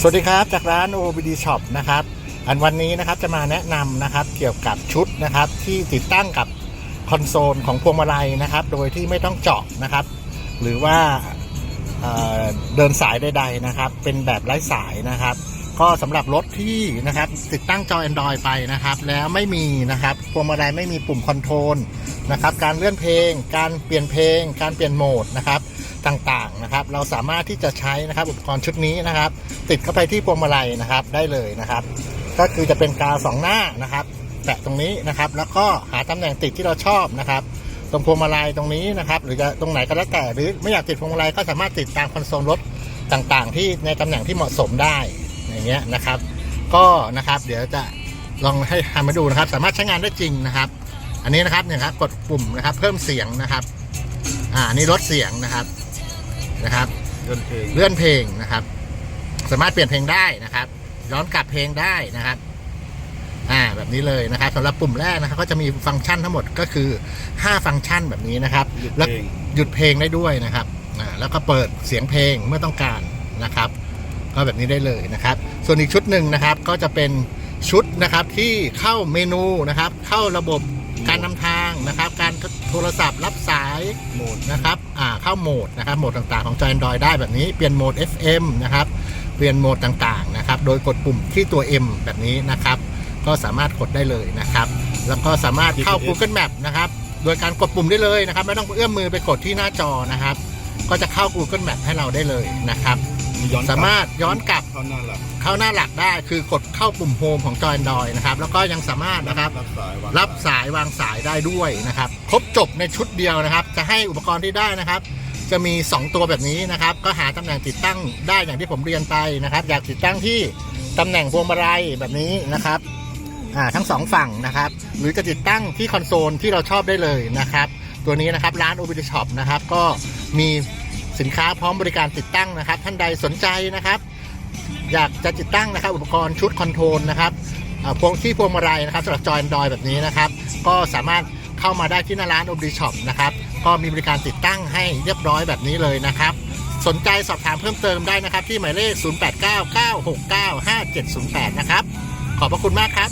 สวัสดีครับ จากร้าน OBD Shop นะครับ อันวันนี้นะครับจะมาแนะนำนะครับเกี่ยวกับชุดนะครับที่ติดตั้งกับคอนโซลของพวงมาลัยนะครับ โดยที่ไม่ต้องเจาะนะครับ หรือว่าเเดินสายใด ๆนะครับ เป็นแบบไร้สายนะครับ ก็สำหรับรถที่นะครับติดตั้งจอ Android ไปนะครับ แล้วไม่มีนะครับพวงมาลัยไม่มีปุ่มคอนโทรลนะครับ การเลื่อนเพลง การเปลี่ยนเพลง การเปลี่ยนโหมดนะครับต่างๆนะครับ เราสามารถที่จะใช้นะครับอุปกรณ์ชุดนี้นะครับ ติดเข้าไปที่พวงมาลัยนะครับได้เลยนะครับ ก็คือจะเป็นกาวสองหน้านะครับ แตะตรงนี้นะครับ แล้วก็หาตำแหน่งติดที่เราชอบนะครับ ตรงพวงมาลัยตรงนี้นะครับ หรือจะตรงไหนก็แล้วแต่หรือไม่อยากติดพวงมาลัยก็สามารถติดตามคอนโซลรถต่างๆ ที่ในตำแหน่งที่เหมาะสมได้ อย่างเงี้ยนะครับ ก็นะครับเดี๋ยวจะลองให้ทำมาดูนะครับ สามารถใช้งานได้จริงนะครับ อันนี้นะครับเนี่ยครับกดปุ่มนะครับ เพิ่มเสียงนะครับ อ่านี่ลดเสียงนะครับนะครับเดินเพลงเลื่อนเพลงนะครับ สามารถเปลี่ยนเพลงได้นะครับ ย้อนกลับเพลงได้นะครับอ่าแบบนี้เลยนะครับสำหรับปุ่มแรกนะครับ ก็จะมีฟังก์ชันทั้งหมดก็คือ 5 ฟังก์ชันแบบนี้นะครับหยุดแล้วเพลงหยุดเพลงได้ด้วยนะครับอ่าแล้วก็เปิดเสียงเพลงเมื่อต้องการนะครับ ก็แบบนี้ได้เลยนะครับ ส่วนอีกชุดหนึ่งนะครับก็จะเป็นชุดนะครับที่เข้าเมนูนะครับ เข้าระบบการนำทางนะครับ การโทรศัพท์รับสายโหมดนะครับอ่าเข้าโหมดนะครับโหมดต่างๆของจอ Android ได้แบบนี้เปลี่ยนโหมด FM นะครับเปลี่ยนโหมดต่างๆนะครับโดยกดปุ่มที่ตัว M แบบนี้นะครับ ก็สามารถกดได้เลยนะครับ แล้วก็สามารถเข้า Google Map นะครับโดยการกดปุ่มได้เลยนะครับ ไม่ต้องเอื้อมมือไปกดที่หน้าจอนะครับ ก็จะเข้า Google Map ให้เราได้เลยนะครับมี ย้อนสามารถย้อนกลับเข้าหน้าหลักเข้าหน้าหลักได้คือกดเข้าปุ่มโฮมของจอ Android นะครับ แล้วก็ยังสามารถนะครับรับสายวางรับสายวางสายได้ด้วยนะครับ ครบจบในชุดเดียวนะครับ จะให้อุปกรณ์ที่ได้นะครับ จะมี 2 ตัวแบบนี้นะครับ ก็หาตำแหน่งติดตั้งได้อย่างที่ผมเรียนไปนะครับ อยากติดตั้งที่ตำแหน่งพวงมาลัยแบบนี้นะครับอ่าทั้งสองฝั่งนะครับ หรือจะติดตั้งที่คอนโซลที่เราชอบได้เลยนะครับ ตัวนี้นะครับร้าน o b i t Shop นะครับก็มี สินค้าพร้อมบริการติดตั้งนะครับ ท่านใดสนใจนะครับ อยากจะติดตั้งนะครับ อุปกรณ์ชุดคอนโทรลนะครับพวงที่พวงมาลัยนะครับสำหรับจอย Android แบบนี้นะครับ ก็สามารถเข้ามาได้ที่หน้าร้าน o b d Shop นะครับ ก็มีบริการติดตั้งให้เรียบร้อยแบบนี้เลยนะครับ สนใจสอบถามเพิ่มเติมได้นะครับ ที่หมายเลข 0899695708 นะครับ ขอบพระคุณมากครับ